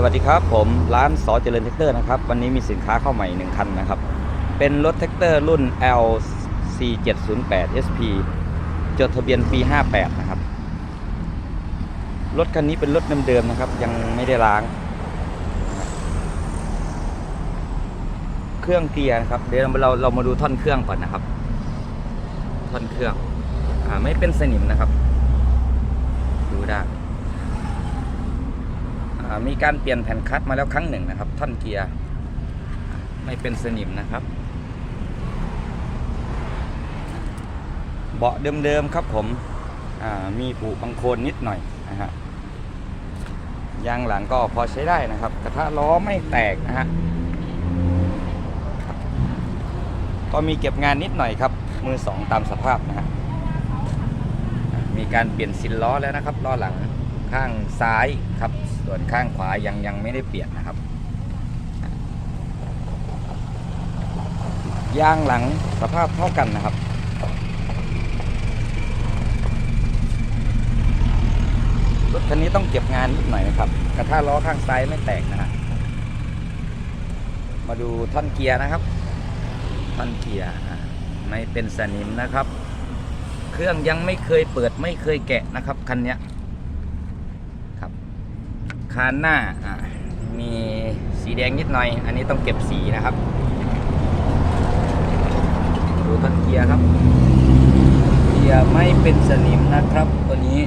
สวัสดีครับผมร้านสอเจริญแท็กเตอร์นะครับ วันนี้มีสินค้าเข้าใหม่หนึ่งคันนะครับ เป็นรถแท็กเตอร์รุ่น L C708 SP จดทะเบียนปี 58 นะครับ รถคันนี้เป็นรถเดิมๆนะครับ ยังไม่ได้ล้าง เครื่องเกียร์นะครับ เดี๋ยวเราเรามาดูท่อนเครื่องก่อนนะครับ ท่อนเครื่องอ่าไม่เป็นสนิมนะครับ ดูได้ มีการเปลี่ยนแผ่นคัดมาแล้วครั้งหนึ่งนะครับ ท่อนเกียร์ไม่เป็นสนิมนะครับ เบาะเดิมๆครับผมมีผูบังโคลนนิดหน่อยนะฮะยางหลังก็พอใช้ได้นะครับ กระทะล้อไม่แตกนะฮะก็มีเก็บงานนิดหน่อยครับ มือสองตามสภาพนะฮะมีการเปลี่ยนซินล้อแล้วนะครับล้อหลัง ข้างซ้ายครับ ส่วนข้างขวายังยังไม่ได้เปลี่ยนนะครับยางหลังสภาพเท่ากันนะครับ รถคันนี้ต้องเก็บงานนิดหน่อยนะครับ กระทะล้อข้างซ้ายไม่แตกนะฮะมาดูท่อนเกียร์นะครับ ท่อนเกียร์ไม่เป็นสนิมนะครับ เครื่องยังไม่เคยเปิดไม่เคยแกะนะครับคันนี้ คานหน้ามีสีแดงนิดหน่อย อันนี้ต้องเก็บสีนะครับ ดูต้นเกียร์ครับ เกียร์ไม่เป็นสนิมนะครับ ตัวนี้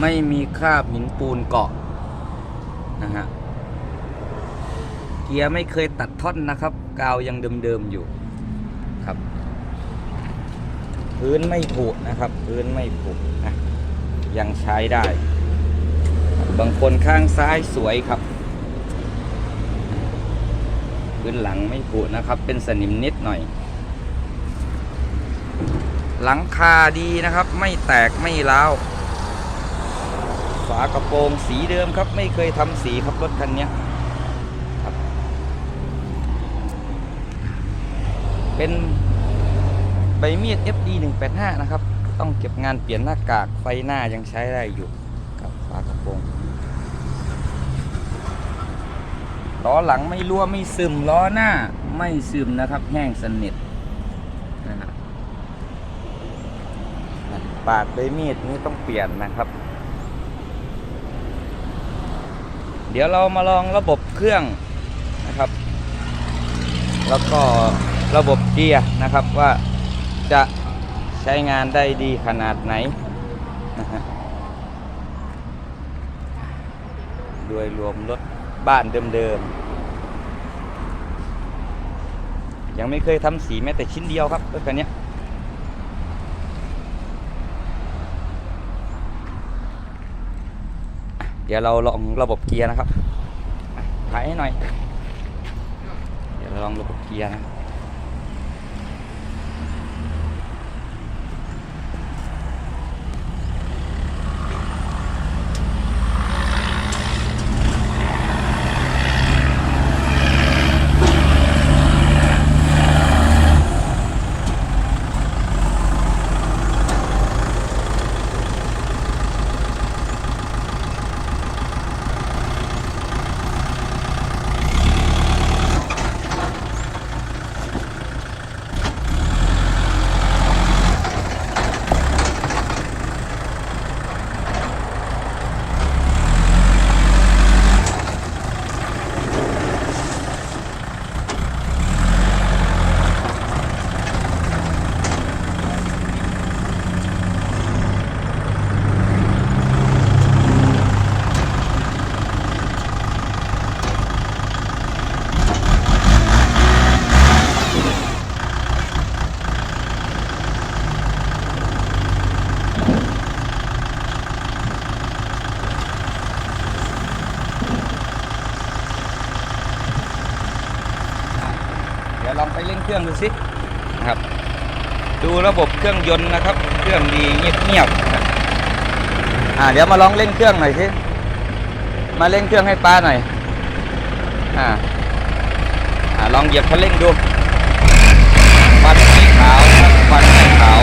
ไม่มีคราบหินปูนเกาะนะฮะ เกียร์ไม่เคยตัดท่อนนะครับ กาวยังเดิมๆอยู่ครับ พื้นไม่ผุนะครับ พื้นไม่ผุนะยังใช้ได้ บางคนข้างซ้ายสวยครับพื้นหลังไม่ผุนะครับ เป็นสนิมนิดหน่อย หลังคาดีนะครับ ไม่แตกไม่ร้าวฝากระโปรงสีเดิมครับ ไม่เคยทำสีครับรถคันนี้ครับ เป็นใบมีด FD 185 นะครับ ต้องเก็บงานเปลี่ยนหน้ากากไฟหน้ายังใช้ได้อยู่ กับฝากระโปรง ล้อหลังไม่รั่วไม่ซึมล้อหน้าไม่ซึมนะครับ แห้งสนิทนะฮะปากใบมีดนี้ต้องเปลี่ยนนะครับ เดี๋ยวเรามาลองระบบเครื่องนะครับ แล้วก็ระบบเกียร์นะครับว่าจะใช้งานได้ดีขนาดไหนนะฮะโดยรวมรถ บ้านเดิมๆ ยังไม่เคยทำสีแม้แต่ชิ้นเดียวครับรถคันเนี้ยเดี๋ยวเราลองระบบเกียร์นะครับถ่ายให้หน่อย เดี๋ยวเราลองระบบเกียร์นะ ดี๋ยวลองไปเล่นเครื่องดูสินะครับ ดูระบบเครื่องยนต์นะครับ เครื่องดีเงียบๆนะครับอ่าเดี๋ยวมาลองเล่นเครื่องหน่อยสิมาเล่นเครื่องให้ป้าหน่อยอ่าอ่าลองเหยียบคันเร่งดูควันสีขาวควันสีขาว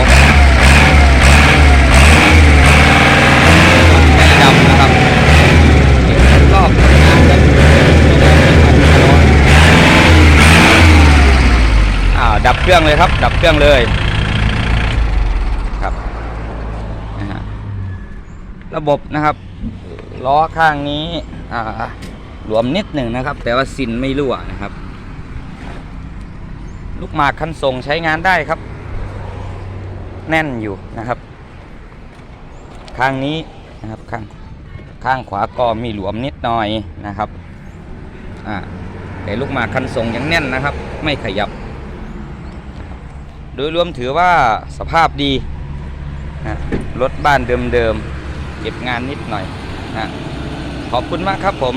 เครื่องเลยครับ ดับเครื่องเลยครับนะฮะระบบนะครับล้อข้างนี้อ่าหลวมนิดหนึ่งนะครับ แต่ว่าซินไม่รั่วนะครับ ลูกหมากคันส่งใช้งานได้ครับ แน่นอยู่นะครับ ข้างนี้นะครับข้างข้างขวาก็มีหลวมนิดหน่อยนะครับอ่าแต่ลูกหมากคันส่งยังแน่นนะครับ ไม่ขยับ โดยรวมถือว่าสภาพดีนะรถบ้านเดิมๆเก็บงานนิดหน่อยนะขอบคุณมากครับผม